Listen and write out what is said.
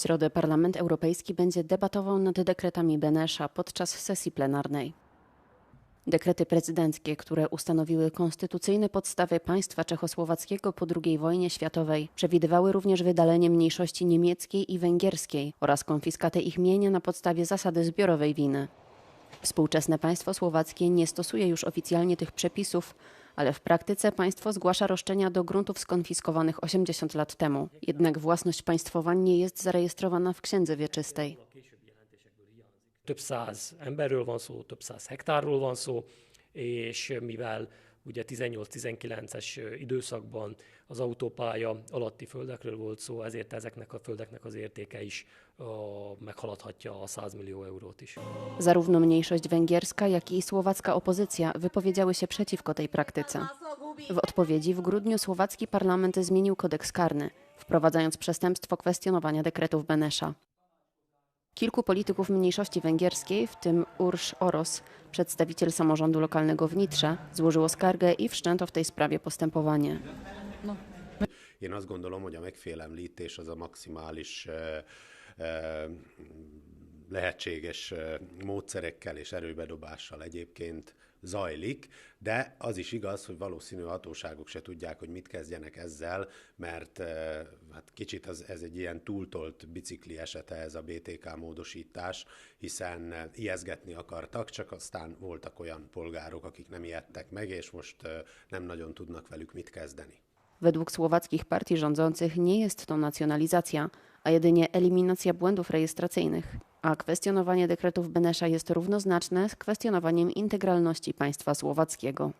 środę Parlament Europejski będzie debatował nad dekretami Benesza podczas sesji plenarnej. Dekrety prezydenckie, które ustanowiły konstytucyjne podstawy państwa czechosłowackiego po II wojnie światowej, przewidywały również wydalenie mniejszości niemieckiej i węgierskiej oraz konfiskatę ich mienia na podstawie zasady zbiorowej winy. Współczesne państwo słowackie nie stosuje już oficjalnie tych przepisów, ale w praktyce państwo zgłasza roszczenia do gruntów skonfiskowanych 80 lat temu. Jednak własność państwowa nie jest zarejestrowana w księdze wieczystej. több száz emberről van szó, több száz hektárról van szó, és mivel ugye 18-19-es időszakban az autópálya alatti földekről volt szó, ezért ezeknek a földeknek az értéke is uh, meghaladhatja a 100 millió eurót is. Zarówno mniejszość węgierska, jak i słowacka opozycja wypowiedziały się przeciwko tej praktyce. W odpowiedzi w grudniu słowacki parlament zmienił kodeks karny, wprowadzając przestępstwo kwestionowania dekretów Benesza. Kilku polityków mniejszości węgierskiej, w tym Ursz Oros, przedstawiciel samorządu lokalnego w Nitrze, złożyło skargę i wszczęto w tej sprawie postępowanie. Én azt gondolom, hogy a megfélemlítés az a maximális eh, lehetséges eh, módszerekkel és erőbedobással egyébként zajlik, de az is igaz, hogy valószínű hatóságok se tudják, hogy mit kezdjenek ezzel, mert hát kicsit az, ez egy ilyen túltolt bicikli esete ez a BTK módosítás, hiszen ijeszgetni akartak, csak aztán voltak olyan polgárok, akik nem ijedtek meg, és most nem nagyon tudnak velük mit kezdeni. Według słowackich partii rządzących nie jest to nacjonalizacja, a jedynie eliminacja błędów rejestracyjnych. A kwestionowanie dekretów Benesza jest równoznaczne z kwestionowaniem integralności państwa słowackiego.